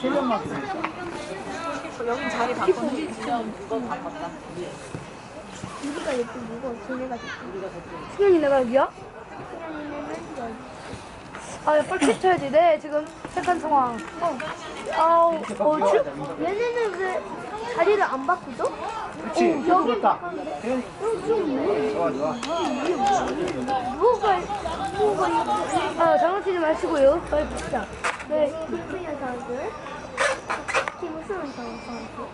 세 명만 들어. 여긴 자리 바꿨는데 그거 바꿨다. 우리가 예쁜 누구 걔네가 예쁜 승현이 내가 여기야? 승현이는 여기 아, 야, 빨리 캡쳐야지. 네, 지금 색한 상황. 어. 아우, 어, 출, 얘네는 왜 자리를 안 바꾸죠? 그렇지. 그렇다. 대현이. 좋아, 좋아. 누가 누가 아, 장난치지 마시고요. 빨리 붙자. 네 김승현 선수 김수현 선수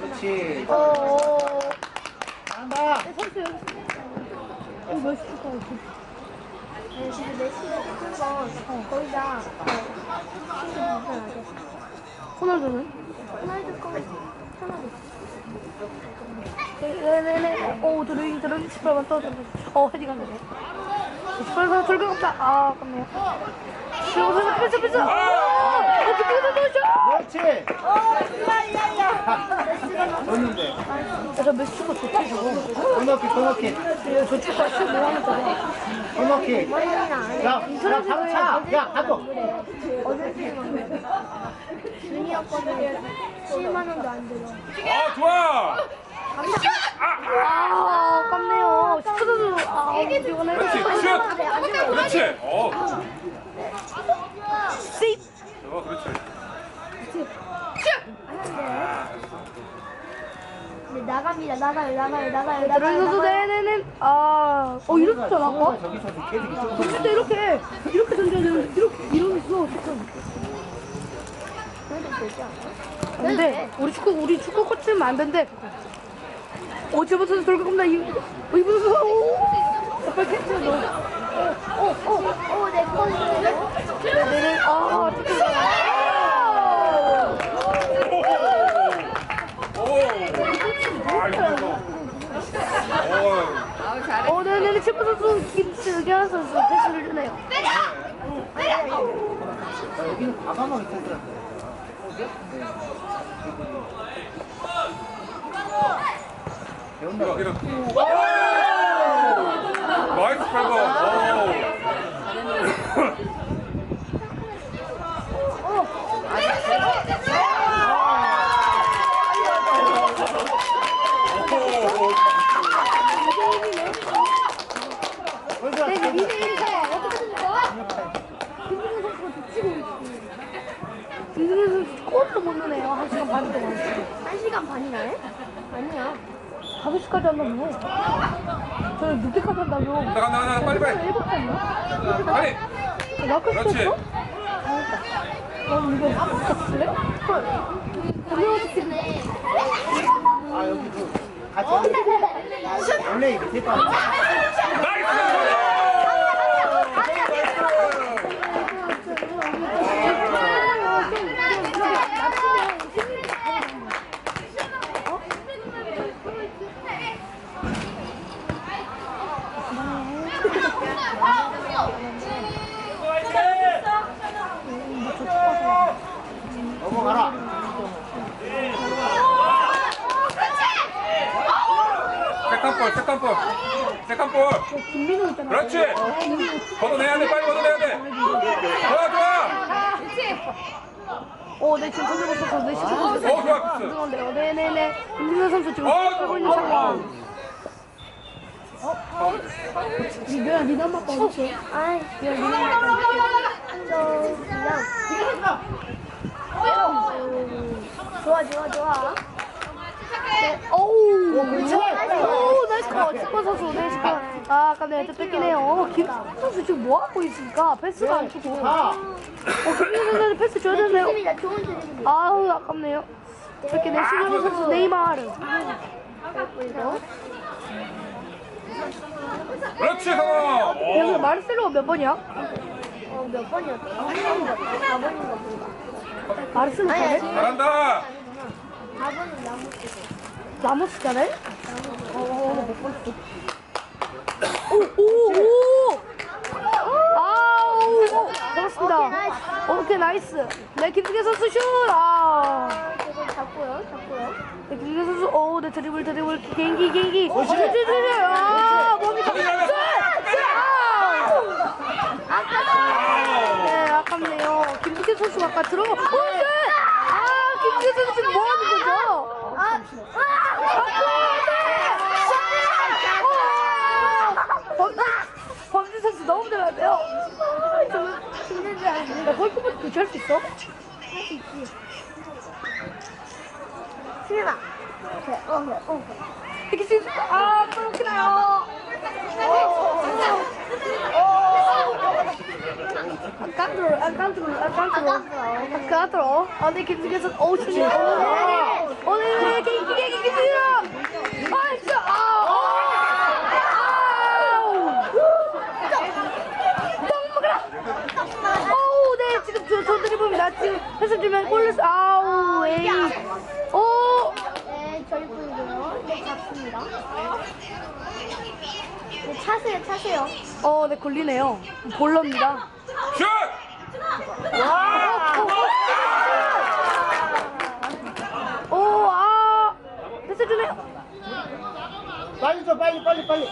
그렇지. 어, 어, 잘한다. 선수 여기. 어, 몇 시까 네, 지금 메시가 큰거 거의 다 호날두는? 호날두 거 하나도 네네네. 오, 드로잉, 드로잉. 18번 떠들어. 어, 헤딩 하네. 18번 돌격 없다. 아, 아깝네요. 선수 패스, 패스. 아! 어, 슛! 그렇지. 졌는데. 야, 저 메시가 좋대, 저거. 코너킥, 코너킥. 야, 저 축구가 슛뭐 하는 저거. 코너킥. 안 해. 야, 야, 차. 야, 가도. 어제 거는 7만 원도 안 들어. 아 좋아. 아, 아깝네요. 슈퍼 선수. 아, 이거는. 그렇지 슛. 그렇지. 어. 세이프. 어 그렇지. 근데 나갑니다. 나가요. 나가요. 나가요. 나가요. 선수, 나가요. 네네네. 아, 어, 이렇잖아, 아까? 저기서 진짜 이렇게, 이렇게 던져야 되는데, 이렇게, 이러면서, 되지 않아? 근데, 우리 축구, 우리 축구 코치는 안 된대. 선수 돌고 겁나, 이, 어, 이분 오! 빨리 캐치 너. 오, 오, 오, 내 폰을. 네네, 아. 아. 어. 어, 네 네네, 체프 선수, 김승현 선수, 패스를 주네요. 여기는 과감하게 찬스라. 배운다. 이거. 나이스 팔버. 오. 벌써 네, 찬스. 2대1 상황, 어떻게 됩니까? 김승현 선수가 뒤치고 있습니다. 김승현 못 넣네요, 한 시간 반 동안. 한 시간 반이나 해? 아니야. 5시까지 한다며. 저는 늦게까지 한다며. 나가 나가 나가 빨리 빨리. 7시 했나? 빨리. 나끝 그렇지. 했어? 넌 이거 바꿨을래? 헐. 그러면 지금 아, 여기 그 같이. 원래 이렇게 될거 아니야? 나이스. 넘어가라. 세컨 볼 세컨 볼. 세컨 볼. 김민호 있잖아. 그렇지. 걷어내야 돼 빨리 걷어내야 돼. 좋아 좋아. 어, 네, 지금 선수 선수 네, 시선 어 좋아 패스. 죄송한데요. 네네네. 김민호 선수 지금 어, 하고 있는 상황. 니나 엄마 거 어디 아이, 야, 저, 그냥. 좋아, 좋아, 좋아. 오우. 오. 오, 나이스 컷. 슈퍼 선수, 네, 슈퍼. 아, 아깝네. 또 뺏기네요. 어, 김 선수 지금 뭐 하고 있습니까? 패스가 안 주고. 어, 가. 김민호 선수 패스 줘야. 좋은 드립입니다. 아우, 아깝네요. 뺏기네. 신영 선수 네이마르. 그렇지 성공. 여기 오. 마르셀로가 몇 번이야? 어, 몇 번이었지? 4번인가 보다. 마르셀로 잘해? 잘한다. 4번은 나무 쓰고. 라모스 잘해? 어, 어, 못 봤어. 나이스. 네, 김승현 선수 슛. 아. 이거 잡고요, 잡고요. 네, 김승현 선수. 오, 네, 드리블, 드리블. 갱기, 갱기. 어, 슛, 슛, 슛. 아, 몸이 더. 슛! 아, 슛! 아! 아. 아 아깝다. 네, 아깝네요. 김승현 선수 아까 들어가. 오, 슛! 아, 김승현 선수 지금 뭐 하는 거죠? 아, 아, 범진 선수 너무 들어갔네요. 나 골키퍼 교체할 수 있어? 할 수 있지. 수민아. 그래, 어, 그래, 어. 그래. 이렇게 수 있어? 아, 그렇게 나요. 깐트롤, 아, 깐트롤, 아, 깐트롤. 아, 깐트롤. 아, 근데 김승현 선수, 어우, 준이. 어, 네, 네, 네, 김, 김, 김, 김승현. 아, 진짜, 아, 아우. 너무 먹어라. 어우, 네, 지금 저, 지금 해서 주면 골렸어. 아우, 에이. 오. 네, 저희 분이고요. 네, 잡습니다. 네, 차세요, 차세요. 어, 네, 걸리네요. 볼러입니다. 슛! 오, 아, 패스 주네요. 빨리 줘 빨리 빨리 빨리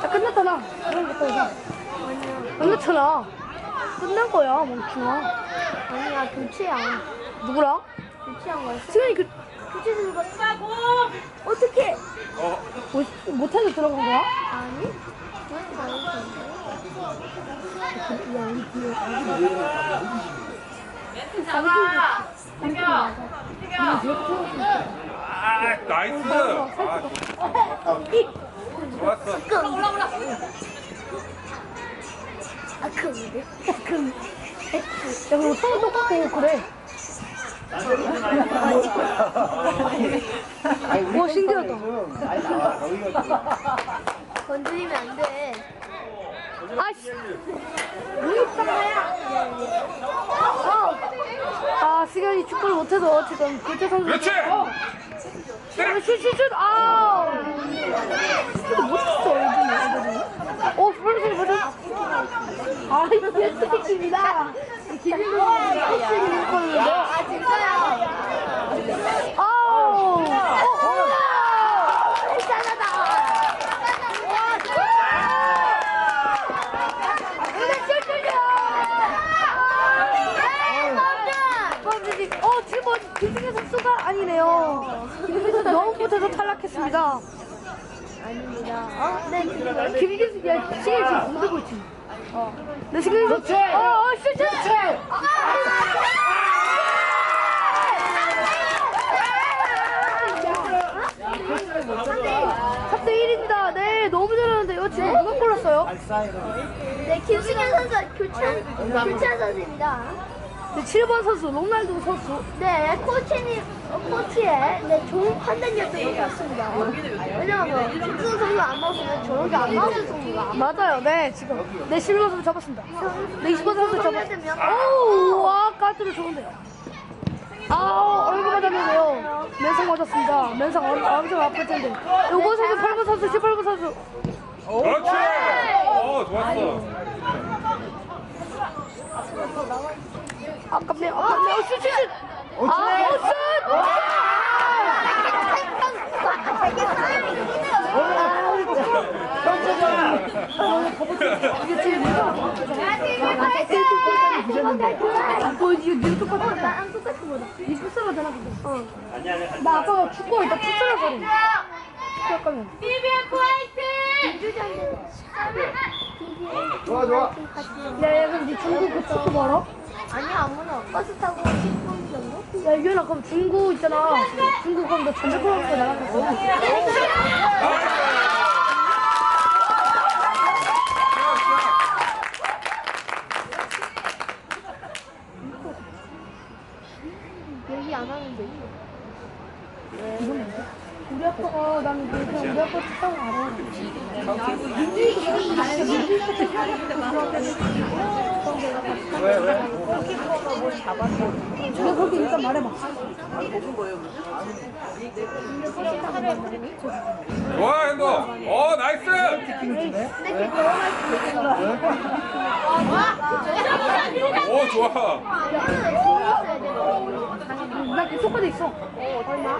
자, 끝났잖아. 그런 것도 해서. 끝났잖아. 끝난 거야, 멍충아. 아니야, 교체야. 누구랑? 교체한 거였어. 시간이 그, 교체는 거. 어떻게? 어, 못, 못해서 들어간 거야? 아니? 그건 아니지. 아, 나이스. 아, 좋았어. 아, 그런데? 그, 야, 그리고 턴 똑같고, 그래. 오, 신기하다. 건드리면 안 돼. 아씨. 아, 시간이 축구를 못해서 지금 교체 선수. 그렇지! 때려! 슛슛슛 아 근데 못했어 요즘 애들이 오 스포츠 맞아 아 이거 예스입니다 김민호 선수 했거든요 아, 진짜요? 아우 어 지금 뭐 김승현 선수 너무 못해서 탈락했습니다 아닙니다. 어? 네. 김희균 야 시간 지금 공들고 있지. 어. 내 시간이 그렇지. 어, 어, 슛, 슛. 삼대 1입니다. 네, 너무 잘하는데요. 지금 누가 골랐어요? 네, 김승현 선수 교체, 교체 선수입니다. 네, 7번 선수, 롱날도 선수. 네, 코치님, 어, 코치의 네, 좋은 판단이었던 것 같습니다. 왜냐면 뭐, 김승현 선수 안 나왔으면 저렇게 안 나왔을 겁니다. 맞아요. 네, 지금. 네, 11번 선수 잡았습니다. 네, 20번 선수 잡았습니다. 오우, 와, 까투로 좋은데요. 아, 얼굴 맞았네요. 맨상 맞았습니다. 맨상 엄- 엄청 아플 텐데. 5번 선수, 8번 선수, 18번 선수. 그렇지! 어, 좋았어. 아깝네요. 아깝네요. 슛, 슛, 슛. 아, 오, 슛! 뭐, 이거 니가 똑같아. 나랑 똑같이 보다. 니 풋살을 되나 보다. 어. 나 아까 축구, 나 풋살을 거든. 축구 가면. 좋아 좋아 야, 야, 그럼 니 중국 그 축구 멀어? 아니, 아무나 버스 타고 10분 정도? 야, 유연아, 그럼 중구 있잖아. 중구 그럼 너 전자콜로니까 나가겠어? 얘기 안 하는데. 우리 아빠가 나는 그 그냥 우리 아빠 책상을 알아. 왜 왜? 내가 그렇게 일단 말해봐. 좋아, 현도. 어, 나이스! 오, 좋아. 나 계속까지 있어. 얼마?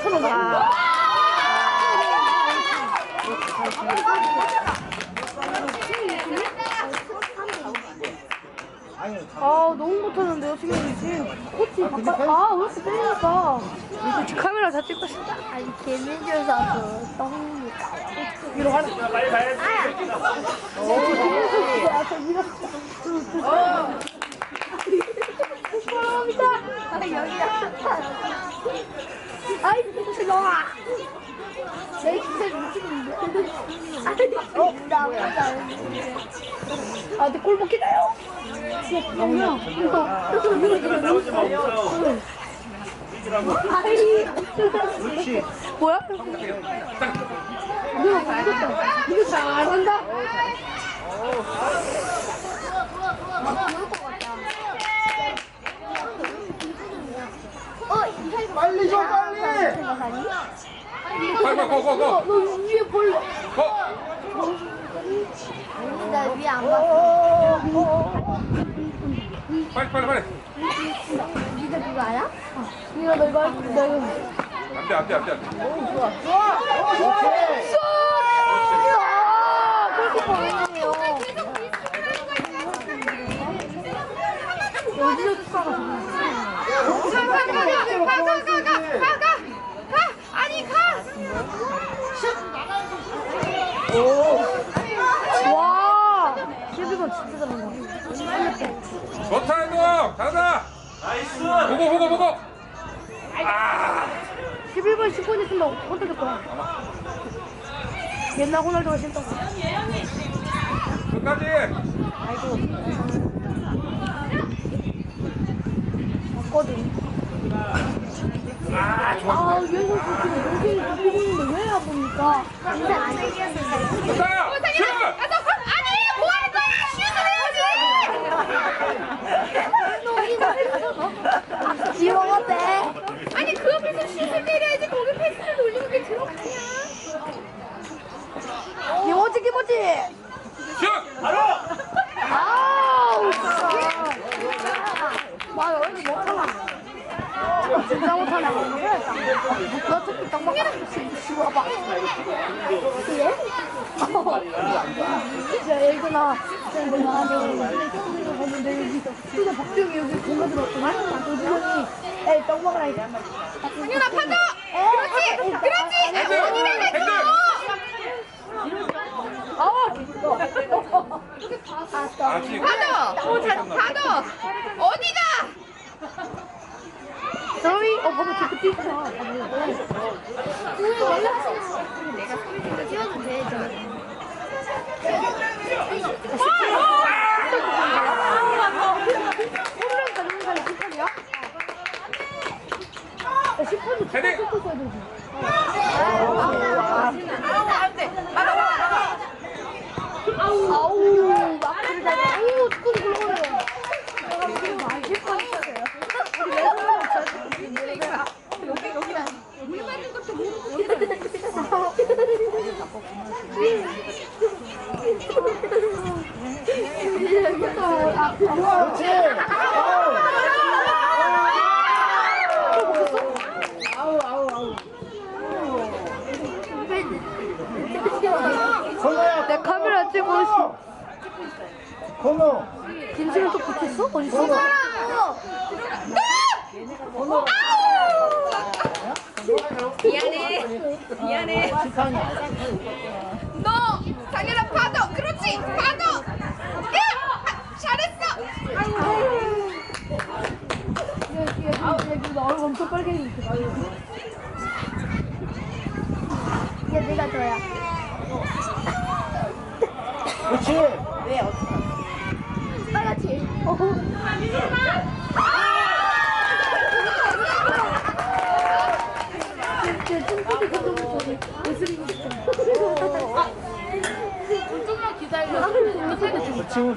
천 원. 아 너무 못하는데 어떻게 되지? 코치 바꿔 아왜 이렇게 이거 카메라 다 찍고 싶다. 아니 선수 너무 위로 가라. 빨리 가야지. 축하합니다 아니 여기가 아이 미친 놈아 내 진짜 미친놈인데 어? 나 보자 아 근데 골 먹히나요? 뭐야 이거. 아이. 뭐야? 잘한다 이거 잘한다 어 빨리 줘, 빨리. 고. 너 위에 볼 고. 나 위에 안 봤어 빨리, 빨리, 빨리. 니가 그거 알아? 이거 너 이거 할 때. 안 돼, 안 돼, 안 돼, 안 돼. 아, 골키퍼 아니에요. 여기서 축구가 와, 쉐비건 진짜 잘한다. 좋다, 해동. 잘한다. 나이스. 보고, 보고, 보고. 아. 11번 10번 있으면 어떻게 거야? 옛날 호날두가 신던 거. 끝까지. 맞거든. 아, 유현선 선수는 여기 있는데 왜 안 봅니까? 근데 안 이겼어 좋다. 슛. 지금 어때? 아니 그 앞에서 슛을 때려야지 거기 패스를 돌리는 게 들어가냐 김호지, 김호지! 슛. 바로. 아우, 진짜. 와, 여기 못하나. 진짜 못하네. 너 떡볶이 씹어 봐봐. 그래? 야, 얘구나. 내가 하는 봤는데 여기서. 근데 박정이 여기 공가 들었구나? 도준형이 에이, 떡 먹으라 이제. 윤아 파도 그렇지 그렇지. 핸들. 아, 아, 지금. 파도 파도 어디가 저희, 어, 봐봐, 저거 뛰잖아. 우리 원래 하시는 내가 소리 찍어도 돼 저거 홈런 가는 사람이 10분이야? 10분이 헤딩. 또 써야 되지. 아우, 마크를 잘 봐. 오, 축구도 굴러가네. 내가 지금 많이 예뻐 했어요. 우리 레드는 저 여기, 여기다. 물 맞는 것도 그렇지. 건호야. 내 카메라 찍고 있어. 건호. 김치를 또 붙였어? 어딨어? 건호. 미안해 미안해 시상이야. 너 당연한 파도 그렇지 파도 야 아, 잘했어 여기, 여기, 여기, 나 얼굴 엄청 빨개졌어. 얘 내가 줘야 그렇지. 빨갛지? 제 뚱뚱이 감독을 저기 예술인 있잖아. 좀만 기다려 거침없이. 지훈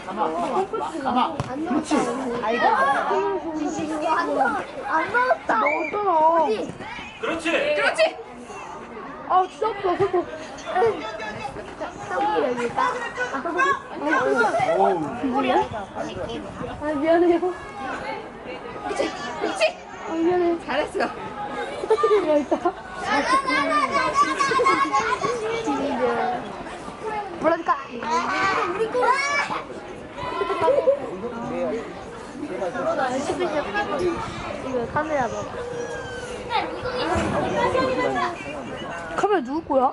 가마 그렇지 아이고 안 나왔다. 안 나왔다. 없잖아. 그렇지. 그렇지. 아, 진짜 아프다, 뭐야? 아, 미안해요. 그렇지. 그렇지. 아, 미안해. 잘했어. 부탁드립니다, 이따. 몰라줄까? 이거 카메라 봐. 카메라 누구 거야?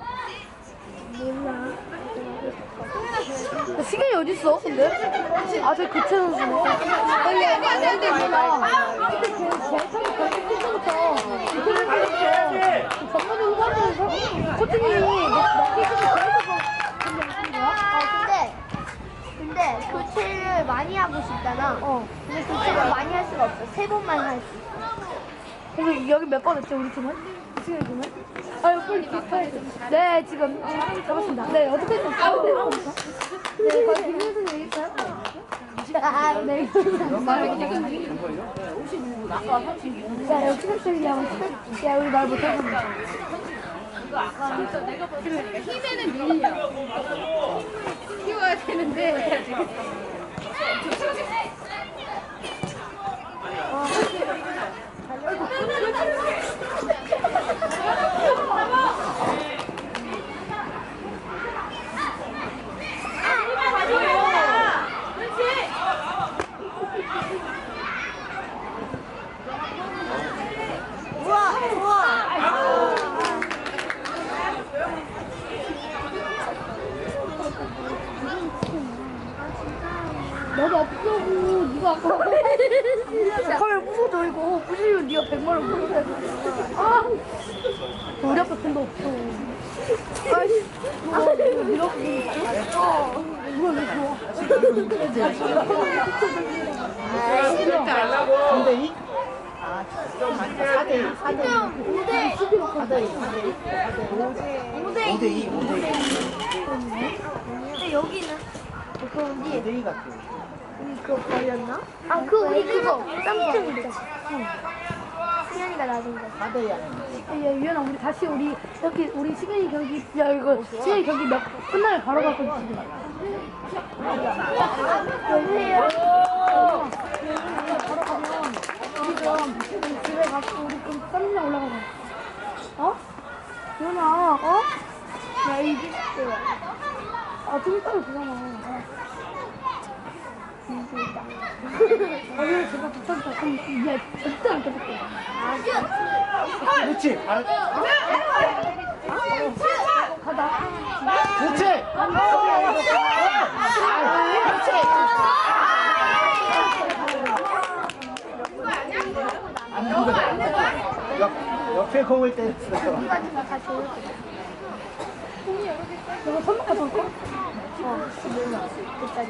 몰라. 야, 시간이 어딨어, 근데? 아, 저 교체 선수네. 안돼 안돼 안돼 안돼. 근데 걔, 이틀을 했어. 전문의 후반전에서 코치님이 몇개씩 계속 거야? 어, 근데, 근데 교체를 많이 하고 싶잖아. 어. 근데 교체를 많이 할 수가 없어. 세 번만 할 수 있어. 그럼 여기 몇 번 했죠, 우리 팀은? 지금 팀은? 아유, 빨리 비슷해. 네, 지금 잡았습니다. 네, 어떻게 했죠? 네, 거의 김민수님 얘기했어요? 네, 야, 역시 야, 야, 우리 말 못하고. 힘에는 밀려. 키워야 되는데. 우와, 우와. 나도 아프다고 누가 아까 카메라 부숴줘 이거 부시면 네가 100만 원 부숴야 아 우리 아빠 돈도 없어 아이씨 누가 이거 네가 부숴 어 이거 왜 좋아 3대2? 아 4대2 4대2 5대, 4대2 5대 5대2 5대2 근데 여기는 그 어디 5대2 같아 그거 버렸나? 아, 그 우리 그거 깜짝 있잖아. 승현이가 놔둔 거. 4대2 아니야 야 유연아 우리 다시 우리 여기 우리 시간이 경기 야 이거 시간이 경기 몇 끝나면 바로 갈 거지 지금 여보세요? 바로 가면 우리 그럼 집에 가서 우리 그럼 쌈장 올라가자 어? 유연아 어? 야, 이길 거야. 아좀 이따가 되잖아 오늘 제가 붙였다 그럼 얘 절대 안 터질게 그렇지 발 가자 그렇지 옆, 옆에 공을 때렸어 이거 선물 가져올까? 어, 몰라. 그짜리.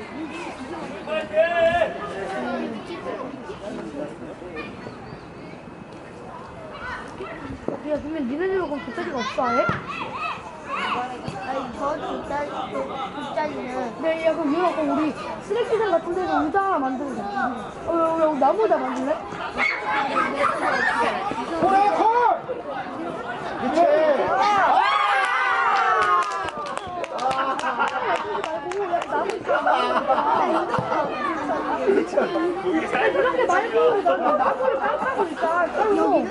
야 그러면 니네들은 그럼 돗자리가 없어 아예? 아니, 저 뒷자리, 뒷자리는 네, 야, 그럼 유라, 그럼 우리 쓰레기장 같은 데서 의자 하나 만들자. 어, 야, 야, 나무 의자 만들래? 골! 골! 그렇지 말고, 야, 나무 의자. 그렇게 말고, 나, 나무를 깡깡고 있자. 여기.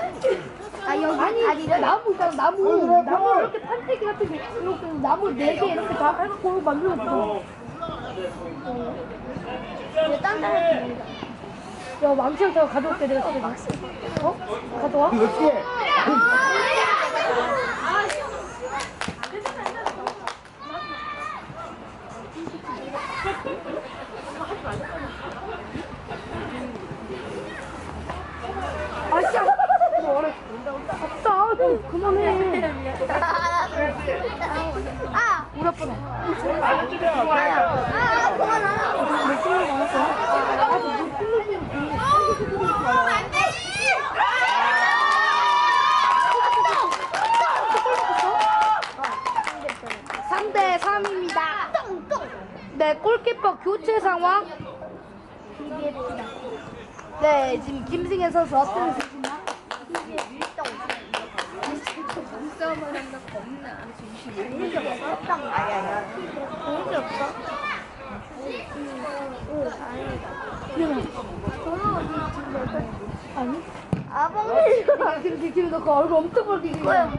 아, 여기 아니, 다리를? 나무 있잖아, 나무. 나무. 이렇게 판때기 같은 게, 이렇게 나무 네 개 이렇게 다 해갖고 만들었어. 이거 딴딴한 야, 망치랑 제가 가져올게, 내가 집에. 어? 가져와? 그렇지 아, 씨. 뭐래. 아프다. 좀 그만해. 아! 우리 아빠네. 아, 그만하라. 몇 시간 남았어? 아, 못 끊는 안 되지. 교체 상황. 네, 지금 어떤 선수나? 눈싸움을 한다 겁나 진심이. 공이 없어? 아니 아니야. 없어? 저는 어디 지금 몇 살? 아니. 아버님. 아, 지금 지금 너그 얼굴 엄청 벌리고 뭐야.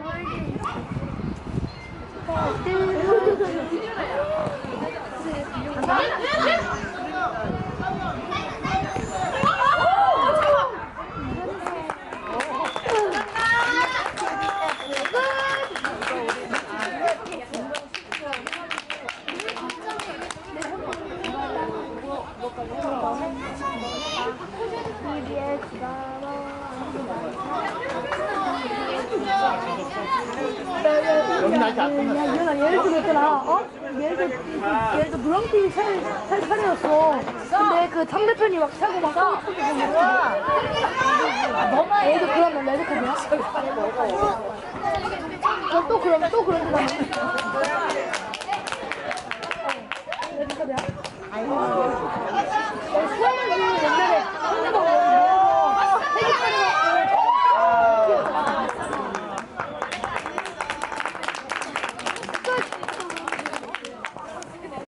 여기는 아 야, 얘가 예를 들어 있더라. 어? 예를 들어, 브런티 살, 살 차려였어. 근데 그 상대편이 막 차고 막 어, 싸워. 어. 아, 얘도 그러면 레드카드야? 어, 또 그러면, 또 그러면 나. 레드카드야? 아이고. 어,